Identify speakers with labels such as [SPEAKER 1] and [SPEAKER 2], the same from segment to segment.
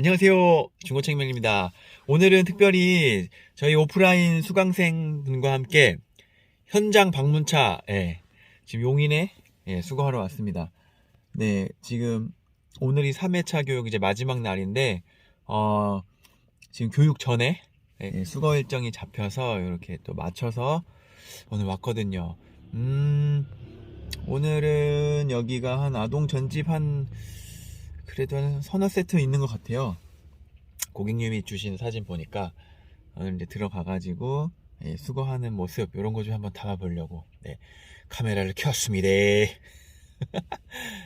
[SPEAKER 1] 안녕하세요. 중고책명입니다. 오늘은 특별히 저희 오프라인 수강생 분과 함께 현장 방문차, 예, 지금 용인에 예, 수거하러 왔습니다. 네, 지금 오늘이 3회차 교육 이제 마지막 날인데, 어, 지금 교육 전에 예, 수거 일정이 잡혀서 이렇게 또 맞춰서 오늘 왔거든요. 음, 오늘은 여기가 한 아동 전집 한 그래도 한 서너 세트 있는 것 같아요. 고객님이 주신 사진 보니까 오늘 이제 들어가가지고 예, 수거하는 모습 이런 거 좀 한번 담아보려고 네, 카메라를 켰습니다.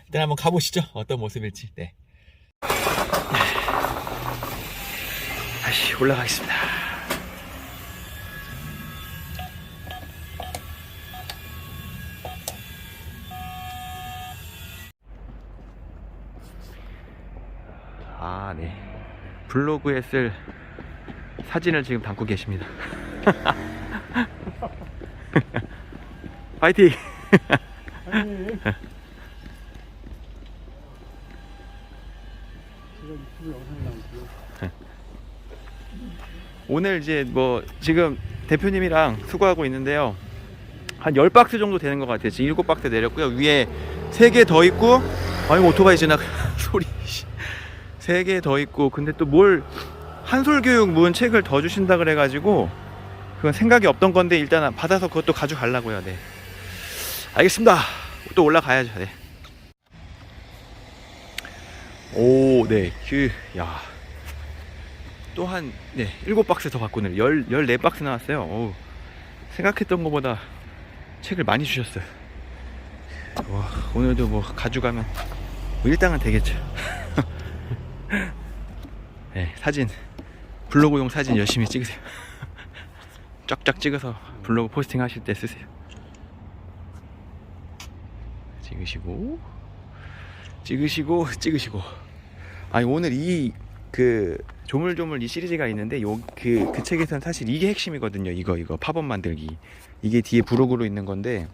[SPEAKER 1] 일단 한번 가보시죠. 어떤 모습일지. 네. 다시 올라가겠습니다. 블로그에 쓸 사진을 지금 담고 계십니다. 파이팅! 오늘 이제 뭐 지금 대표님이랑 수고하고 있는데요. 한 10박스 정도 되는 것 같아요. 지금 7박스 내렸고요. 위에 3개 더 있고 아이고 오토바이 지나 소리 3개 더 있고 근데 또 뭘 한솔교육 문 책을 더 주신다 그래 가지고 그건 생각이 없던 건데 일단 받아서 그것도 가져가려고요. 네. 알겠습니다. 또 올라가야죠. 네. 오, 네. 그, 야. 또 한, 네, 7박스 더 갖고 오늘 10, 14박스 나왔어요. 어우, 생각했던 것보다 책을 많이 주셨어요. 와, 오늘도 뭐 가져가면 뭐 일당은 되겠죠. 네, 사진, 블로그용 사진 열심히 찍으세요. 쫙쫙 찍어서 블로그 포스팅 하실 때 쓰세요. 찍으시고, 찍으시고, 찍으시고. 아니, 오늘 이, 그, 조물조물 이 시리즈가 있는데, 요, 그, 그 책에서는 사실 이게 핵심이거든요. 이거, 이거. 팝업 만들기. 이게 뒤에 부록으로 있는 건데,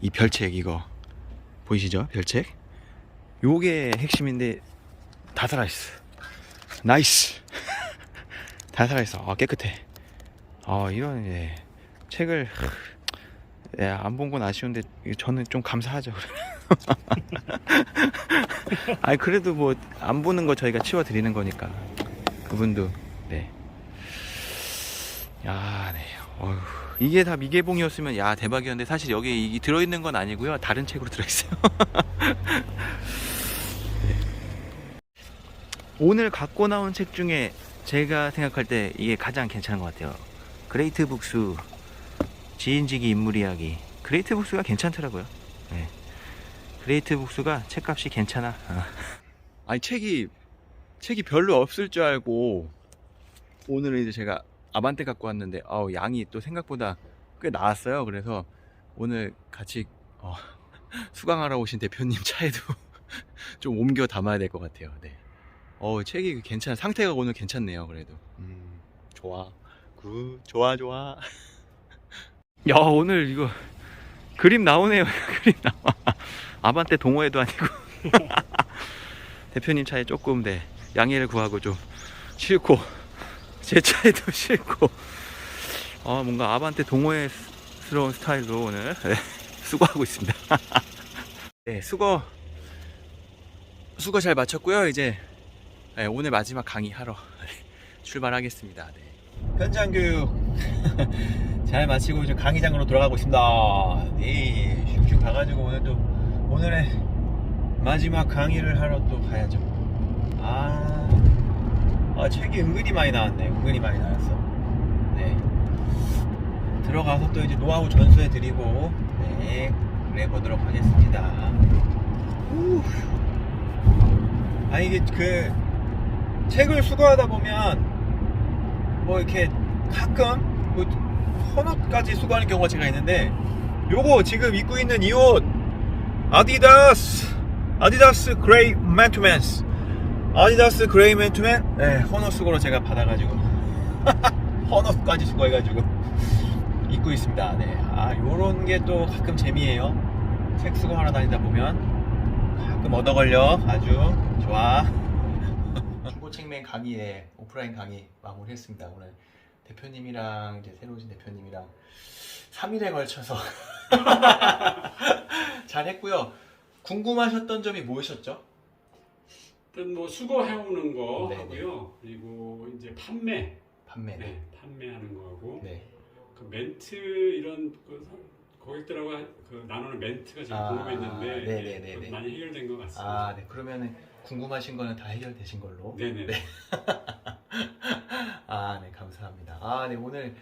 [SPEAKER 1] 이 별책, 이거. 보이시죠? 별책? 요게 핵심인데, 다 살아있어. 나이스! 다 살아있어. 아, 깨끗해. 아, 이런, 예. 책을, 예, 안본 건 아쉬운데, 저는 좀 감사하죠. 아니, 그래도 뭐, 안 보는 거 저희가 치워드리는 거니까. 그분도, 네. 야, 네. 어휴, 이게 다 미개봉이었으면, 야, 대박이었는데, 사실 여기 이 들어있는 건 아니고요. 다른 책으로 들어있어요. 네. 오늘 갖고 나온 책 중에 제가 생각할 때 이게 가장 괜찮은 것 같아요. 그레이트 북스 지인지기 인물 이야기. 그레이트 북스가 괜찮더라고요. 네. 그레이트 북스가 책값이 괜찮아. 어. 아니 책이 책이 별로 없을 줄 알고 오늘은 이제 제가 아반떼 갖고 왔는데 아우 양이 또 생각보다 꽤 나왔어요. 그래서 오늘 같이 어, 수강하러 오신 대표님 차에도 좀 옮겨 담아야 될 것 같아요. 네. 어 책이 괜찮아 상태가 오늘 괜찮네요. 그래도 음 좋아 굿 좋아 좋아. 야 오늘 이거 그림 나오네요. 그림 나와. 아반떼 동호회도 아니고 대표님 차에 조금 네 양해를 구하고 좀 싫고 제 차에도 싫고 아 뭔가 아반떼 동호회스러운 스타일로 오늘 네, 수고하고 있습니다. 네 수고 수고 잘 마쳤고요. 이제 네, 오늘 마지막 강의 하러 출발하겠습니다. 네. 현장 교육 잘 마치고 이제 강의장으로 돌아가고 있습니다. 네, 슉슉 가가지고 오늘 또 오늘의 마지막 강의를 하러 또 가야죠. 아, 아 책이 은근히 많이 나왔네. 은근히 많이 나왔어. 네. 들어가서 또 이제 노하우 전수해 드리고 네, 그래 보도록 하겠습니다. 후. 아 이게 그 책을 수거하다 보면 뭐 이렇게 가끔 뭐 헌옷까지 수거하는 경우가 제가 있는데 요거 지금 입고 있는 이 옷 아디다스 아디다스 그레이 맨투맨스. 아디다스 그레이 맨투맨? 네, 헌옷 수거로 제가 받아가지고. 헌옷까지 수거해가지고 입고 있습니다. 네. 아 요런 게 또 가끔 재미에요. 책 수거하러 다니다 보면 가끔 얻어 걸려. 아주 좋아 강의에 오프라인 강의 마무리했습니다. 오늘 대표님이랑 이제 새로 오신 대표님이랑 3일에 걸쳐서 잘 했고요. 궁금하셨던 점이 무엇이었죠?
[SPEAKER 2] 일단 뭐 수거해오는 거
[SPEAKER 1] 네네.
[SPEAKER 2] 하고요. 그리고 이제 판매,
[SPEAKER 1] 판매. 네.
[SPEAKER 2] 네, 판매하는 거하고
[SPEAKER 1] 네.
[SPEAKER 2] 그 멘트 이런 그 사- 고객들하고 하- 그 나누는 멘트가 지금
[SPEAKER 1] 아,
[SPEAKER 2] 궁금했는데
[SPEAKER 1] 네네네네.
[SPEAKER 2] 예, 그건 많이 해결된 것 같습니다.
[SPEAKER 1] 아, 네. 그러면은 궁금하신 거는 다 해결되신 걸로.
[SPEAKER 2] 네네.
[SPEAKER 1] 아, 네. 감사합니다. 아, 네. 오늘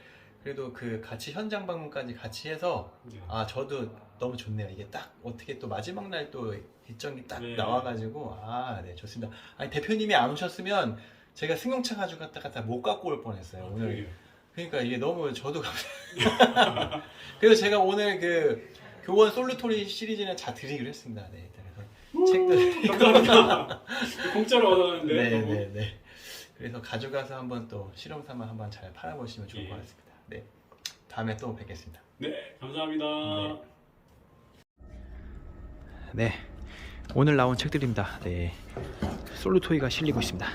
[SPEAKER 1] 그래도 그 같이 현장 방문까지 같이 해서
[SPEAKER 2] 네.
[SPEAKER 1] 아, 저도 너무 좋네요. 이게 딱 어떻게 또 마지막 날 또 일정이 딱
[SPEAKER 2] 네.
[SPEAKER 1] 나와가지고 아, 네. 좋습니다. 아니, 대표님이 안 오셨으면 제가 승용차 가지고 갔다 갔다 못 갖고 올 뻔했어요. 오늘
[SPEAKER 2] 그러게요.
[SPEAKER 1] 그러니까 이게 너무 저도 감사해요. 그래서 제가 오늘 그 교원 솔루토리 시리즈는 다 드리기로 했습니다. 네. 그래서 책들
[SPEAKER 2] 감사합니다. 공짜로 얻었는데
[SPEAKER 1] 네,
[SPEAKER 2] 너무
[SPEAKER 1] 네, 네. 그래서 가져가서 한번 또 실험 삼아 한번 잘 팔아보시면 좋을 것
[SPEAKER 2] 예.
[SPEAKER 1] 같습니다. 네. 다음에 또 뵙겠습니다.
[SPEAKER 2] 네, 감사합니다.
[SPEAKER 1] 네. 네. 오늘 나온 책들입니다. 네. 솔루토이가 실리고 있습니다.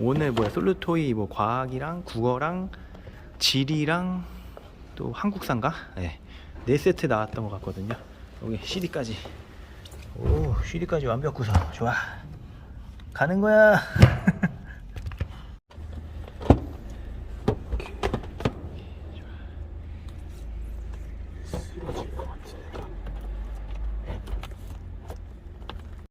[SPEAKER 1] 오늘 뭐야 솔루토이 뭐 과학이랑 국어랑 지리랑 또 한국사인가? 네. 네 세트 나왔던 것 같거든요. 여기 CD까지. 오, CD까지 완벽 구성. 좋아. 가는 거야.